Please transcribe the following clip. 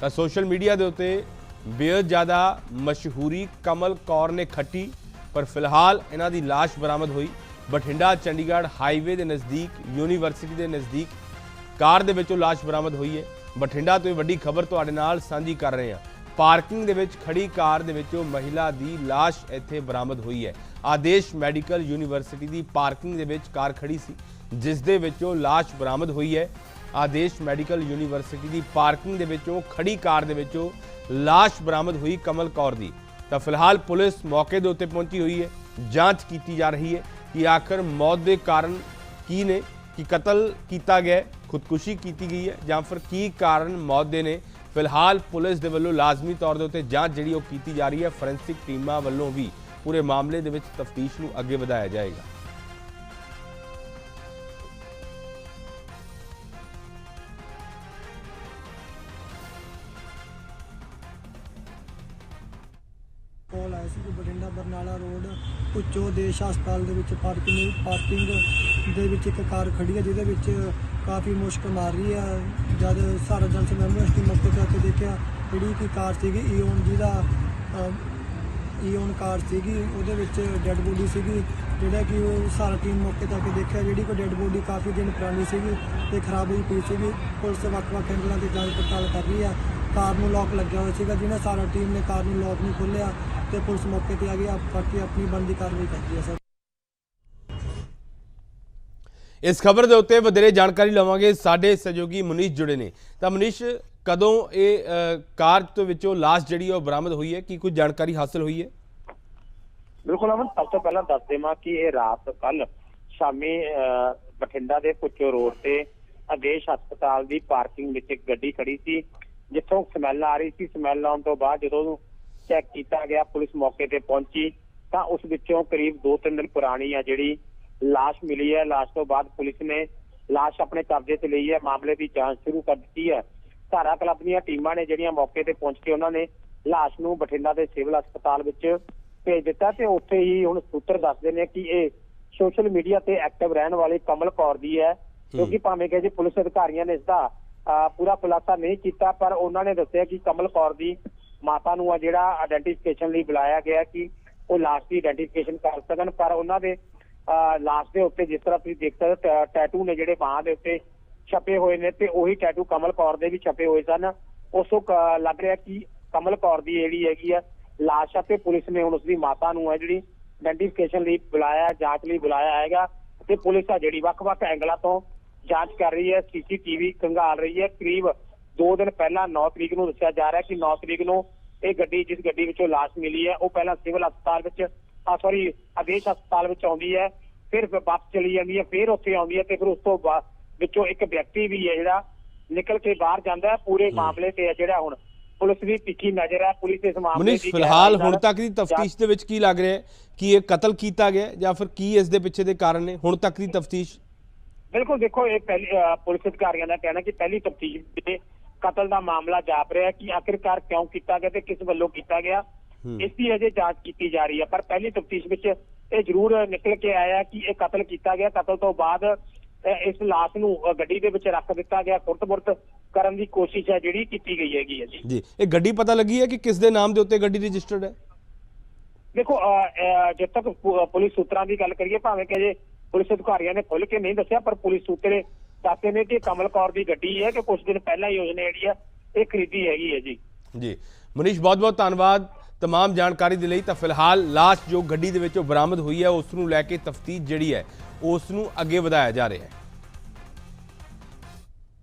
ਤਾਂ social media ਦੇ ਉੱਤੇ ਬੇहद ਜ਼ਿਆਦਾ ਮਸ਼ਹੂਰੀ ਕਮਲ ਕੌਰ ਨੇ ਖੱਟੀ, ਪਰ ਫਿਲਹਾਲ ਇਹਨਾਂ ਦੀ ਲਾਸ਼ ਬਰਾਮਦ ਹੋਈ। ਬਠਿੰਡਾ, ਚੰਡੀਗੜ੍ਹ ਹਾਈਵੇ ਦੇ ਨਜ਼ਦੀਕ, ਯੂਨੀਵਰਸਿਟੀ ਦੇ ਨਜ਼ਦੀਕ ਕਾਰ ਦੇ ਵਿੱਚੋਂ ਲਾਸ਼ ਬਰਾਮਦ ਹੋਈ ਹੈ। ਬਠਿੰਡਾ ਤੋਂ ਇਹ ਵੱਡੀ ਖਬਰ ਤੁਹਾਡੇ ਨਾਲ ਸਾਂਝੀ ਕਰ ਰਹੇ ਹਾਂ। ਪਾਰਕਿੰਗ ਦੇ ਵਿੱਚ ਖੜੀ ਕਾਰ ਦੇ ਵਿੱਚੋਂ ਮਹਿਲਾ ਦੀ ਲਾਸ਼ ਇੱਥੇ ਬਰਾਮਦ ਹੋਈ ਹੈ। ਆਦੇਸ਼ ਮੈਡੀਕਲ ਯੂਨੀਵਰਸਿਟੀ ਦੀ ਪਾਰਕਿੰਗ ਦੇ ਵਿੱਚ ਕਾਰ ਖੜੀ ਸੀ, ਜਿਸ ਦੇ ਵਿੱਚੋਂ ਲਾਸ਼ ਬਰਾਮਦ ਹੋਈ ਹੈ। ਆਦੇਸ਼ ਮੈਡੀਕਲ ਯੂਨੀਵਰਸਿਟੀ ਦੀ ਪਾਰਕਿੰਗ ਦੇ ਵਿੱਚੋਂ, ਖੜੀ ਕਾਰ ਦੇ ਵਿੱਚੋਂ ਲਾਸ਼ ਬਰਾਮਦ ਹੋਈ ਕਮਲ ਕੌਰ ਦੀ। ਤਾਂ ਫਿਲਹਾਲ ਪੁਲਿਸ ਮੌਕੇ ਦੇ ਉੱਤੇ ਪਹੁੰਚੀ ਹੋਈ ਹੈ। ਜਾਂਚ ਕੀਤੀ ਜਾ ਰਹੀ ਹੈ ਕਿ ਆਖਰ ਮੌਤ ਦੇ ਕਾਰਨ ਕੀ ਨੇ, ਕਿ ਕਤਲ ਕੀਤਾ ਗਿਆ ਖੁਦਕੁਸ਼ੀ ਕੀਤੀ ਗਈ ਹੈ ਜਾਂ ਫਿਰ ਕੀ ਕਾਰਨ ਮੌਤ ਦੇ ਨੇ। ਫਿਲਹਾਲ ਪੁਲਿਸ ਦੇ ਵੱਲੋਂ ਲਾਜ਼ਮੀ ਤੌਰ ਦੇ ਉੱਤੇ ਜਾਂਚ ਜਿਹੜੀ ਉਹ ਕੀਤੀ ਜਾ ਰਹੀ ਹੈ। ਫੋਰੈਂਸਿਕ ਟੀਮਾਂ ਵੱਲੋਂ ਵੀ ਪੂਰੇ ਮਾਮਲੇ ਦੇ ਵਿੱਚ ਤਫਤੀਸ਼ ਨੂੰ ਅੱਗੇ ਵਧਾਇਆ ਜਾਏਗਾ। ਆਇਆ ਸੀ ਕਿ ਬਠਿੰਡਾ ਬਰਨਾਲਾ ਰੋਡ ਉੱਚੋ ਦੇਸ਼ ਹਸਪਤਾਲ ਦੇ ਵਿੱਚ ਪਾਰਕਿੰਗ ਪਾਰਕਿੰਗ ਦੇ ਵਿੱਚ ਇੱਕ ਕਾਰ ਖੜੀ ਹੈ, ਜਿਹਦੇ ਵਿੱਚ ਕਾਫੀ ਮੁਸ਼ਕ ਮਾਰ ਰਹੀ ਹੈ। ਜਦ ਸਾਰਾ ਜਨ ਸਮੇਂ ਦੀ ਮੌਕੇ ਤੇ ਆ ਕੇ ਦੇਖਿਆ, ਜਿਹੜੀ ਕਿ ਕਾਰ ਸੀਗੀ ਈਓਨ ਜਿਹਦਾ ਈਓਨ ਕਾਰ ਸੀਗੀ, ਉਹਦੇ ਵਿੱਚ ਡੈੱਡ ਬੋਡੀ ਸੀਗੀ, ਜਿਹੜਾ ਕਿ ਉਹ ਸਾਰਾ ਟੀਮ ਮੌਕੇ ਤੇ ਆ ਕੇ ਦੇਖਿਆ, ਜਿਹੜੀ ਕੋਈ ਡੈੱਡ ਬੋਡੀ ਕਾਫੀ ਦਿਨ ਪੁਰਾਣੀ ਸੀਗੀ ਤੇ ਖਰਾਬ ਹੋਈ ਪਈ ਸੀਗੀ। ਪੁਲਿਸ ਵੱਖ-ਵੱਖ ਐਂਗਲਾਂ ਤੇ ਜਾਂਚ ਪੜਤਾਲ ਕਰ ਰਹੀ ਹੈ। ਕਾਰ ਨੂੰ ਲੋਕ ਲੱਗਿਆ ਹੋਇਆ ਸੀਗਾ, ਜਿਹਨਾਂ ਸਾਰਾ ਟੀਮ ਨੇ ਕਾਰ ਨੂੰ ਲੋਕ ਨਹੀਂ ਖੋਲ੍ਹਿਆ। ਤੇ ਪੁਲਿਸ ਮੌਕੇ ਤੇ ਆ ਗਈ ਆ ਬਾਕੀ ਆਪਣੀ ਬਣਦੀ ਕਾਰਵਾਈ ਕਰਦੀ ਹੈ ਸਰ। ਇਸ ਖਬਰ ਦੇ ਉੱਤੇ ਵਧੇਰੇ ਜਾਣਕਾਰੀ ਲਵਾਂਗੇ। ਸਾਡੇ ਸਹਿਯੋਗੀ ਮੁਨੀਸ਼ ਜੁੜੇ ਨੇ। ਤਾਂ ਮੁਨੀਸ਼ ਕਦੋਂ ਇਹ ਕਾਰ ਤੋਂ ਵਿੱਚੋਂ ਲਾਸ਼ ਜਿਹੜੀ ਉਹ ਬਰਾਮਦ ਹੋਈ ਹੈ? ਕੀ ਕੁਝ ਜਾਣਕਾਰੀ ਹਾਸਲ ਹੋਈ ਹੈ? ਬਿਲਕੁਲ ਅਮਨ ਸਭ ਤੋਂ ਪਹਿਲਾਂ ਦੱਸ ਦੇਵਾਂ ਕਿ ਇਹ ਰਾਤ ਕੱਲ ਸ਼ਾਮੀ ਅਹ, ਬਠਿੰਡਾ ਦੇ ਪੁੱਚੋ ਰੋਡ ਤੇ ਆਦੇਸ਼ ਹਸਪਤਾਲ ਦੀ ਪਾਰਕਿੰਗ ਵਿੱਚ ਇੱਕ ਗੱਡੀ ਖੜੀ ਸੀ ਜਿੱਥੋਂ ਸਮੈਲ ਆ ਰਹੀ ਸੀ। ਸਮੈਲ ਆਉਣ ਤੋਂ ਬਾਅਦ ਜਦੋਂ ਉਹਨੂੰ ਚੈੱਕ ਕੀਤਾ ਗਿਆ ਪੁਲਿਸ ਮੌਕੇ ਤੇ ਪਹੁੰਚੀ ਤਾਂ ਉਸ ਵਿੱਚੋਂ ਕਰੀਬ 2-3 ਦਿਨ ਪੁਰਾਣੀ ਆ ਜਿਹੜੀ ਲਾਸ਼ ਮਿਲੀ ਹੈ। ਲਾਸ਼ ਤੋਂ ਬਾਅਦ ਪੁਲਿਸ ਨੇ ਲਾਸ਼ ਆਪਣੇ ਕਬਜ਼ੇ 'ਚ ਲਈ ਹੈ ਮਾਮਲੇ ਦੀ ਜਾਂਚ ਸ਼ੁਰੂ ਕਰ ਦਿੱਤੀ ਹੈ। ਧਾਰਾ ਕਲੱਬ ਦੀਆਂ ਟੀਮਾਂ ਨੇ ਜਿਹੜੀਆਂ ਮੌਕੇ ਤੇ ਪਹੁੰਚ ਕੇ ਉਹਨਾਂ ਨੇ ਲਾਸ਼ ਨੂੰ ਬਠਿੰਡਾ ਦੇ ਸਿਵਲ ਹਸਪਤਾਲ ਵਿੱਚ ਭੇਜ ਦਿੱਤਾ ਤੇ ਉੱਥੇ ਹੀ ਹੁਣ ਸੂਤਰ ਦੱਸਦੇ ਨੇ ਕਿ ਇਹ ਸੋਸ਼ਲ ਮੀਡੀਆ ਤੇ ਐਕਟਿਵ ਰਹਿਣ ਵਾਲੀ ਕਮਲ ਕੌਰ ਦੀ ਹੈ ਕਿਉਂਕਿ ਭਾਵੇਂ ਕਿ ਜੀ ਪੁਲਿਸ ਅਧਿਕਾਰੀਆਂ ਨੇ ਇਸ ਦਾ ਪੂਰਾ ਖੁਲਾਸਾ ਨਹੀਂ ਕੀਤਾ ਪਰ ਉਹਨਾਂ ਨੇ ਦੱਸਿਆ ਕਿ ਕਮਲ ਕੌਰ ਦੀ ਮਾਤਾ ਨੂੰ ਆ ਜਿਹੜਾ ਆਇਡੈਂਟੀਫਿਕੇਸ਼ਨ ਲਈ ਬੁਲਾਇਆ ਗਿਆ ਕਿ ਉਹ ਲਾਸ਼ ਦੀ ਆਇਡੈਂਟੀਫਿਕੇਸ਼ਨ ਕਰ ਸਕਣ ਪਰ ਉਹਨਾਂ ਦੇ ਅਹ, ਲਾਸ਼ ਦੇ ਉੱਤੇ ਜਿਸ ਤਰ੍ਹਾਂ ਤੁਸੀਂ ਦੇਖ ਸਕਦੇ ਹੋ, ਟੈਟੂ ਨੇ ਜਿਹੜੇ ਬਾਹਾਂ ਦੇ ਉੱਤੇ ਛਪੇ ਹੋਏ ਨੇ ਤੇ ਉਹੀ ਟੈਟੂ ਕਮਲ ਕੌਰ ਦੇ ਵੀ ਛਪੇ ਹੋਏ ਸਨ। ਉਸ ਤੋਂ ਲੱਗ ਰਿਹਾ ਕਿ ਕਮਲ ਕੌਰ ਦੀ ਜਿਹੜੀ ਹੈਗੀ ਆ ਲਾਸ਼ ਆ ਤੇ ਪੁਲਿਸ ਨੇ ਹੁਣ ਉਸ ਦੀ ਮਾਤਾ ਨੂੰ ਹੈ ਜਿਹੜੀ ਆਇਡੈਂਟੀਫਿਕੇਸ਼ਨ ਲਈ ਬੁਲਾਇਆ ਜਾਂਚ ਲਈ ਬੁਲਾਇਆ ਹੈਗਾ ਤੇ ਪੁਲਿਸ ਆ ਜਿਹੜੀ ਵੱਖ-ਵੱਖ ਐਂਗਲਾਂ ਤੋਂ ਜਾਂਚ ਕਰ ਰਹੀ ਹੈ ਸੀਸੀਟੀਵੀ ਖੰਗਾਲ ਰਹੀ ਹੈ ਕਰੀਬ 2 ਦਿਨ ਪਹਿਲਾਂ 9 ਤਰੀਕ ਨੂੰ ਦੱਸਿਆ ਜਾ ਰਿਹਾ ਕਿ 9 ਤਰੀਕ ਨੂੰ ਇਹ ਗੱਡੀ ਜਿਸ ਗੱਡੀ ਵਿੱਚੋਂ ਲਾਸ਼ ਮਿਲੀ ਹੈ ਉਹ ਪਹਿਲਾਂ ਸਿਵਲ ਹਸਪਤਾਲ ਵਿੱਚ ਆ ਸੌਰੀ ਆਦੇਸ਼ ਹਸਪਤਾਲ ਵਿੱਚ ਆਉਂਦੀ ਹੈ ਫਿਰ ਵਾਪਸ ਚਲੀ ਜਾਂਦੀ ਹੈ ਫਿਰ ਉੱਥੇ ਆਉਂਦੀ ਹੈ ਤੇ ਫਿਰ ਉਸ ਤੋਂ ਬਾਅਦ ਵਿੱਚੋਂ ਇੱਕ ਵਿਅਕਤੀ ਵੀ ਹੈ ਜਿਹੜਾ ਨਿਕਲ ਕੇ ਬਾਹਰ ਜਾਂਦਾ ਹੈ ਪੂਰੇ ਮਾਮਲੇ ਤੇ ਹੈ ਜਿਹੜਾ ਹੁਣ ਪੁਲਿਸ ਦੀ ਤਿੱਖੀ ਨਜ਼ਰ ਹੈ ਪੁਲਿਸ ਇਸ ਮਾਮਲੇ ਮੁਨੀਸ਼ ਦੀ ਫਿਲਹਾਲ ਗਹਿਰਾਈ ਹੁਣ ਤੱਕ ਦੀ ਤਫਤੀਸ਼ ਦੇ ਵਿੱਚ ਕੀ ਲੱਗ ਰਿਹਾ ਹੈ? ਕਿ ਇਹ ਕਤਲ ਕੀਤਾ ਗਿਆ ਜਾਂ ਫਿਰ ਕੀ ਇਸ ਦੇ ਪਿੱਛੇ ਦੇ ਕਾਰਨ ਨੇ? ਹੁਣ ਤੱਕ ਦੀ ਤਫਤੀਸ਼? ਬਿਲਕੁਲ ਦੇਖੋ ਇਹ ਪਹਿਲੀ ਪੁਲਿਸ ਅਧਿਕਾਰੀਆਂ ਦਾ ਕਹਿਣਾ ਕਿ ਪਹਿਲੀ ਤਫਤੀਸ਼ ਵਿੱਚ ਕਤਲ ਦਾ ਮਾਮਲਾ ਜਾਪ ਰਿਹਾ ਕਿ ਆਖਿਰਕਾਰ ਕਿਉਂ ਕੀਤਾ ਗਿਆ ਤੇ ਕਿਸ ਵੱਲੋਂ ਕੀਤਾ ਗਿਆ। ਇਸ ਦੀ ਅਜੇ ਜਾਂਚ ਕੀਤੀ ਜਾ ਰਹੀ ਹੈ ਪਰ ਪਹਿਲੀ ਤਫਤੀਸ਼ ਵਿੱਚ ਇਹ ਜ਼ਰੂਰ ਨਿਕਲ ਕੇ ਆਇਆ ਕਿ ਇਹ ਕਤਲ ਕੀਤਾ ਗਿਆ। ਕਤਲ ਤੋਂ ਬਾਅਦ ਇਸ ਲਾਸ਼ ਨੂੰ ਗੱਡੀ ਦੇ ਵਿੱਚ ਰੱਖ ਦਿੱਤਾ ਗਿਆ। ਕੁਰਤ-ਬੁਰਤ ਕਰਨ ਦੀ ਕੋਸ਼ਿਸ਼ ਹੈ ਜਿਹੜੀ ਕੀਤੀ ਗਈ ਹੈਗੀ ਹੈ ਜੀ। ਜੀ ਇਹ ਗੱਡੀ ਪਤਾ ਲੱਗੀ ਹੈ ਕਿ ਕਿਸ ਦੇ ਨਾਮ ਦੇ ਉੱਤੇ ਗੱਡੀ ਰਜਿਸਟਰਡ ਹੈ? ਦੇਖੋ ਜਦ ਤੱਕ ਪੁਲਿਸ ਸੂਤਰਾਂ ਦੀ ਗੱਲ ਕਰੀਏ ਭਾਵੇਂ ਕਿ ਜੇ ਪੁਲਿਸ ਅਧਿਕਾਰੀਆਂ ਨੇ ਖੁੱਲ ਕੇ ਨਹੀਂ ਦੱਸਿਆ ਪਰ ਪੁਲਿਸ ਸੂਤਰੇ ਦੱਸਦੇ ਨੇ ਕਿ ਕਮਲ ਕੌਰ ਦੀ ਗੱਡੀ ਹੈ ਕਿ ਕੁਝ ਦਿਨ ਪਹਿਲਾਂ ਹੀ ਉਸਨੇ ਜਿਹੜੀ ਹੈ ਇਹ ਖਰੀਦੀ ਹੈਗੀ ਹੈ ਜੀ। ਜੀ। ਮਨੀਸ਼ ਬਹੁਤ ਬਹੁਤ ਧੰਨਵਾਦ ਤਮਾਮ ਜਾਣਕਾਰੀ ਦੇ ਲਈ। ਤਾਂ ਫਿਲਹਾਲ ਲਾਸ਼ ਜੋ ਗੱਡੀ ਦੇ ਵਿੱਚੋਂ ਬਰਾਮਦ ਹੋਈ ਹੈ ਉਸ ਨੂੰ ਲੈ ਕੇ ਤਫਤੀਸ਼ ਜਿਹੜੀ ਹੈ ਉਸ ਨੂੰ ਅੱਗੇ ਵਧਾਇਆ ਜਾ ਰਿਹਾ